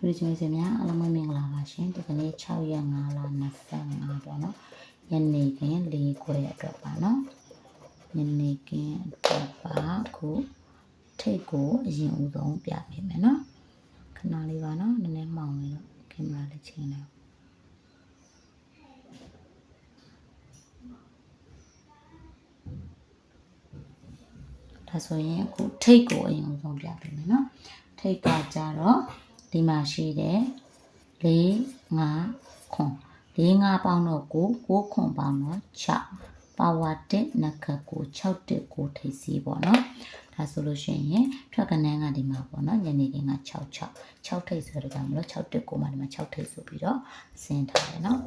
တူရီချင်းစင်များအားလုံးပဲမင်္ဂလာပါရှင်ဒီကနေ့6ရက်5လ25ပေါ့နော်ညနေခင်း၄ခွဲအတွက်ပါနော်ညနေခင်းအတွက်ပါခုထိတ်ကိုအရင်ဦးဆုံးပြပေးမယ်နော်ခဏလေးပါနော်နည်းနည်းမှောင်နေတော့ကင်မရာလေးချိန်လိုက်ဒါဆိုရင်အခုထိတ်ကိုအရင်ဦးဆုံးပြပေးမယ်နော်ထိတ်ကကြတော့ ဒီမှာရှိတယ်၄၅ခွန်၄၅ပေါင်းတော့ကို9ခွန်ပေါင်းတော့6ပါဝါ1နခတ်ကို6တက်ကိုထိတ်စီပေါ့နော်ဒါဆိုလို့ရှိရင်ထွက်ကနန်းကဒီမှာပေါ့နော်ညနေခင်းက6 6 6ထိတ်ဆိုတော့ကြောင့်မလို့6တက်ကိုမှဒီမှာ6ထိတ်ဆိုပြီးတော့ဆင်းထားတယ်နော်ဒါ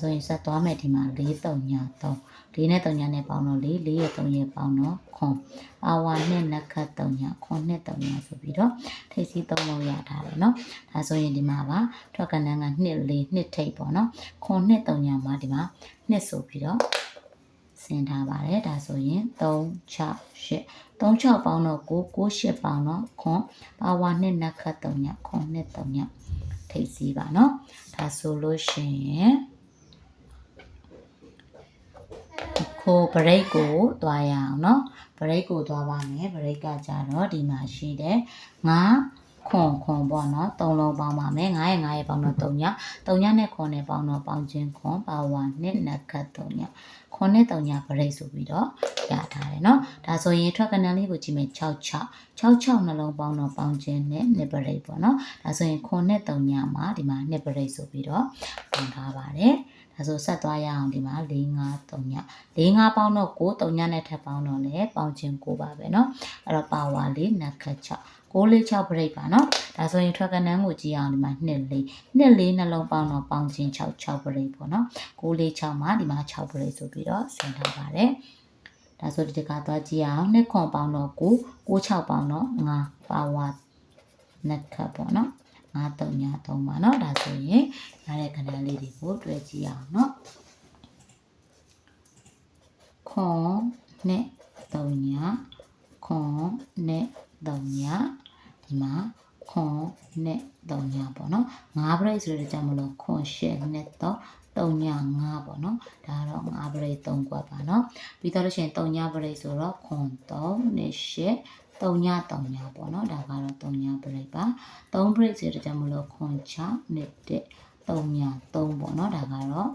ဆိုရင်ဆက်သွားမယ်ဒီမှာ4 3ည3 4နဲ့3ညနဲ့ပေါင်းတော့4 4ရဲ့3ရဲ့ပေါင်းတော့ခွန်ပါဝါနဲ့နခတ်3ညခွန်နဲ့3ညဆိုပြီးတော့ထိတ်စီ3လုံးရထားတယ်နော်ဒါဆိုရင်ဒီမှာပါထွက်ကနန်းက2 4 2ထိတ်ပေါ့နော်ခွန်နဲ့3ညမှာဒီမှာ2ဆိုပြီးတော့ဆင်းထားပါတယ်ဒါဆိုရင်3 6 8 3 6ပေါင်းတော့9 9 8ပေါင်းတော့ခွန်ပါဝါနဲ့နခတ်3ညခွန်နဲ့3ညထိတ်စီပါနော်ဒါဆိုလို့ရှိရင် ခိုးဘရိတ်ကိုတွားရအောင်เนาะဘရိတ်ကိုတွားပါမယ်ဘရိတ်ကကြတော့ဒီမှာရှိတယ်ငါခွန်ခွန်ပေါ့နော်သုံးလုံးပေါင်းပါမယ်9ရဲ့9ရဲ့ပေါင်းတော့3ည3ညနဲ့ခွန်နဲ့ပေါင်းတော့ပေါင်းချင်းခွန်ပါဝါနဲ့နက်ခတ်3ညခွန်နဲ့3ညဘရိတ်ဆိုပြီးတော့ရထားတယ်เนาะဒါဆိုရင်ထွက်ကနန်းလေးကိုကြည့်မယ်6 6 6 6နှလုံးပေါင်းတော့ပေါင်းချင်းနဲ့နှစ်ဘရိတ်ပေါ့နော်ဒါဆိုရင်ခွန်နဲ့3ညမှာဒီမှာနှစ်ဘရိတ်ဆိုပြီးတော့ပေါင်းထားပါတယ် ဒါဆိုဆက်သွားရအောင်ဒီမှာ4 5 3ည4 5ပေါင်းတော့9 3ညနဲ့ထပ်ပေါင်းတော့လည်းပေါင်းချင်း9ပါပဲเนาะအဲ့တော့ပါဝါလေးနက်ခတ်6 6လေး6ပြိတ်ပါเนาะဒါဆိုရင်ထွက်ကနန်းကိုကြည့်အောင်ဒီမှာ2လေး2လေးနှလုံးပေါင်းတော့ပေါင်းချင်း6 6ပြိတ်ပေါ့เนาะ6လေး6မှာဒီမှာ6ပြိတ်ဆိုပြီးတော့ဆင်ထားပါတယ်ဒါဆိုဒီတကသွားကြည့်အောင်2ခွန်ပေါင်းတော့9 9 6ပေါင်းတော့9ပါဝါနက်ခတ်ပေါ့เนาะ 9 3ည3ပါเนาะဒါဆိုရင်ရတဲ့ခဏလေးတွေကိုတွဲကြည့်အောင်เนาะခွန်နဲ့3ညခွန်နဲ့3ညဒီမှာခွန်နဲ့3ညပေါ့နော်5 break ဆိုတဲ့ကြောင့်မလို့ခွန်ရှက်နဲ့တော့3ည5ပေါ့နော်ဒါကတော့5 break 3ကွက်ပါနော်ပြီးတော့လို့ရှိရင်3ည break ဆိုတော့ခွန်3နဲ့ရှက် 3ည3ညပေါ့နော်ဒါကတော့3ည break ပါ3 break ဆိုတဲ့ကြောင့်မလို့ခွန်6နဲ့တက်3ည3ပေါ့နော်ဒါကတော့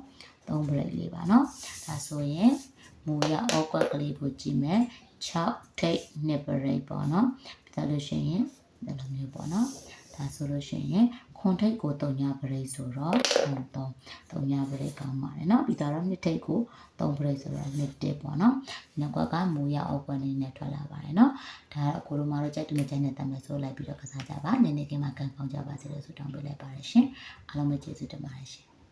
3 break လေးပါနော်ဒါဆိုရင်မူရအောက်ကကလေးကိုကြည့်မယ်6ထိတ်နှစ်ပရိတ်ပေါ့နော်ပြီးတော့လို့ရှိရင်ဒီလိုမျိုးပေါ့နော် ဒါဆိုလို့ရှိရင်ခွန်ထိတ်ကို3ညပရိတ်ဆိုတော့ခွန်3 3ညပရိတ်ကောင်းပါတယ်เนาะပြီးတော့နှစ်ထိတ်ကို3ပရိတ်ဆိုတော့နှစ်တစ်ပေါ့နော်ညကွက်ကမူရအောက်ကွက်နေနဲ့ထွက်လာပါတယ်เนาะဒါကတော့ကိုလိုမာတို့ကြိုက်တူနေကြတဲ့တမဆိုးလိုက်ပြီးတော့ကစားကြပါနည်းနည်းကမှကန်ကောင်းကြပါစေလို့ဆုတောင်းပေးလိုက်ပါတယ်ရှင်အားလုံးပဲကျေးဇူးတင်ပါတယ်ရှင်